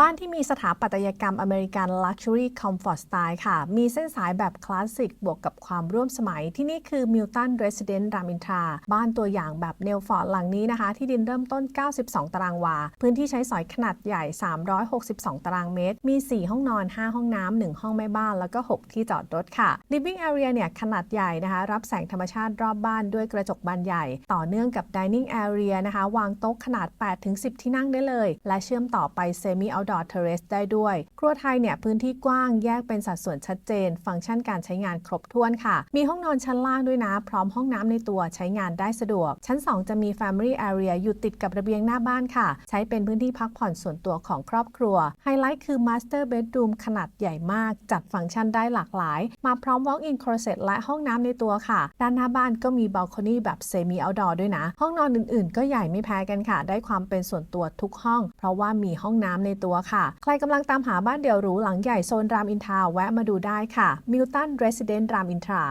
บ้านที่มีสถาปัตยกรรมอเมริกัน Luxury Comfort Style ค่ะ มีเส้นสายแบบคลาสสิกบวกกับความร่วมสมัย ที่นี่คือ Milton Residence รามอินทราบ้านตัวอย่างแบบเนลฟอร์ดหลังนี้นะคะ ที่ดินเริ่มต้น 92 ตารางวา พื้นที่ใช้สอยขนาดใหญ่ 362 ตารางเมตร มี 4 ห้องนอน 5 ห้องน้ำ 1 ห้องแม่บ้าน แล้วก็ 6 ที่จอดรถค่ะ Living Area เนี่ยขนาดใหญ่นะคะ รับแสงธรรมชาติรอบบ้านด้วยกระจกบานใหญ่ ต่อเนื่องกับ Dining Area นะคะ วางโต๊ะขนาด 8-10 ที่นั่งได้เลย และเชื่อมต่อไป Semi Out Outdoor Terrace ได้ด้วย ครัวไทยเนี่ยพื้นที่กว้างแยกเป็นสัดส่วนชัดเจน ฟังก์ชันการใช้งานครบถ้วนค่ะ มีห้องนอนชั้นล่างด้วยนะ พร้อมห้องน้ำในตัวใช้งานได้สะดวก ชั้น 2 จะมี Family Area อยู่ติดกับระเบียงหน้าบ้านค่ะ ใช้เป็นพื้นที่พักผ่อนส่วนตัวของครอบครัว ไฮไลท์คือ Master Bedroom ขนาดใหญ่มาก จัดฟังก์ชันได้หลากหลาย มาพร้อม Walk-in Closet และห้องน้ำในตัวค่ะ ด้านหน้าบ้านก็มีบัลคอนี่แบบ Semi Outdoor ด้วยนะ ห้องนอนอื่นๆ ก็ใหญ่ไม่แพ้กันค่ะ ได้ความเป็นส่วนตัวทุกห้อง เพราะว่ามีห้องน้ำในตัวค่ะ ใครกำลังตามหาบ้านเดี่ยวหรูหลังใหญ่โซนรามอินทราแวะมาดูได้ค่ะมิลตันเรสซิเดนต์รามอินทรา